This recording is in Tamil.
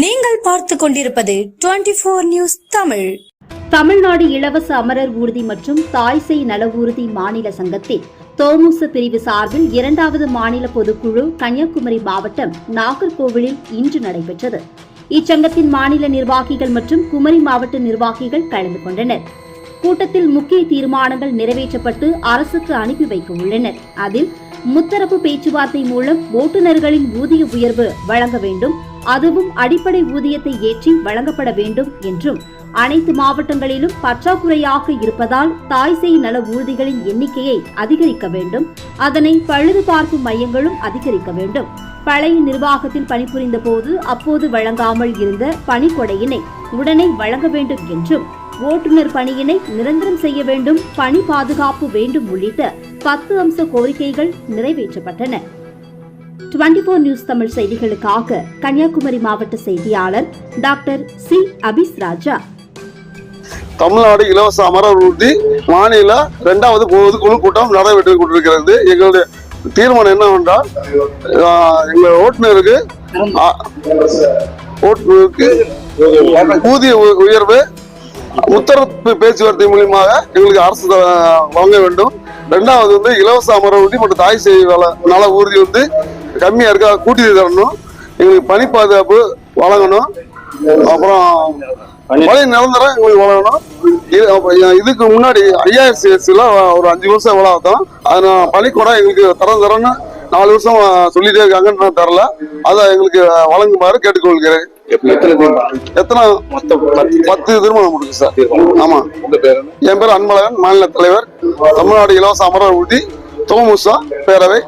நீங்கள் பார்த்து கொண்டிருப்பது twenty four news Tamil. Tamil Nadu இலவச அமரர் ஊர்தி மற்றும் தாய்சேய் நல ஊர்தி மாநில சங்கத்தில் தோமுச பிரிவு சார்பில் இரண்டாவது மாநில பொதுக்குழு கன்னியாகுமரி மாவட்டம் நாகர்கோவிலில் இன்று நடைபெற்றது. இச்சங்கத்தின் மாநில நிர்வாகிகள் மற்றும் குமரி மாவட்ட நிர்வாகிகள் கலந்து கொண்டனர். கூட்டத்தில் முக்கிய தீர்மானங்கள் நிறைவேற்றப்பட்டு அரசுக்கு அனுப்பி வைக்க உள்ளனர். அதில் முத்தரப்பு பேச்சுவார்த்தை மூலம் ஓட்டுநர்களின் ஊதிய உயர்வு வழங்க வேண்டும் அதுவும் அடிப்படை ஊதியத்தை ஏற்றி வழங்கப்பட வேண்டும் என்றும் அனைத்து மாவட்டங்களிலும் பற்றாக்குறையாக இருப்பதால் தாய் செய் நல ஊர்திகளின் எண்ணிக்கையை அதிகரிக்க வேண்டும். அதனை பழுதுபார்ப்பு மையங்களும் அதிகரிக்க வேண்டும். பழைய நிர்வாகத்தில் பணிபுரிந்த போது அப்போது வழங்காமல் இருந்த பணிக்கொடையினை உடனே வழங்க வேண்டும் என்றும் ஓட்டுநர் பணியினை நிரந்தரம் செய்ய வேண்டும் பணி பாதுகாப்பு வேண்டும் உள்ளிட்ட பத்து அம்ச கோரிக்கைகள் நிறைவேற்றப்பட்டன. 24 நியூஸ் தமிழ் செய்திகளுக்காக கன்னியாகுமரி மாவட்ட செய்தியாளர் டாக்டர் சி. அபிஸ் ராஜா. தமிழ்நாடு இலவச அமரர் உறுதி மாநில இரண்டாவது பொதுக்குழு கூட்டம் நடைபெற்று கொண்டிருக்கிறது. எங்களுடைய தீர்மானம் என்னவென்றால் எங்கள் ஓட்டுநருக்கு ஓட்டுநருக்கு ஊதிய உயர்வு உத்தரவு பேச்சுவார்த்தை மூலியமாக எங்களுக்கு அரசு வழங்க வேண்டும். ரெண்டாவது வந்து இலவச அமர உறுதி மற்றும் தாய் சேவை வள- நல ஊர்தி வந்து கம்மியா இருக்கா? கூட்டி தரணும். எங்களுக்கு பணி பாதுகாப்பு வழங்கணும். அப்புறம் மழை நிரந்தரம் எங்களுக்கு வழங்கணும். இதுக்கு முன்னாடி ஐஆர்சிஎஸ்ல ஒரு அஞ்சு வருஷம் வளர்த்தோம் அது நான் பள்ளிக்கூடம் எங்களுக்கு தரம் தரம்னு நாலு வருஷம் சொல்லிட்டே இருக்காங்க இன்னும் தரல அதை எங்களுக்கு வழங்குமாறு கேட்டுக்கொள்கிறேன். எத்தனை பத்து திருமணம் முடிஞ்சு சார். ஆமா. என் பேர் அன்பழகன் மாநில தலைவர். தமிழ்நாடு இலவச அமரர் உறுதி. தோமுசா பேரவை.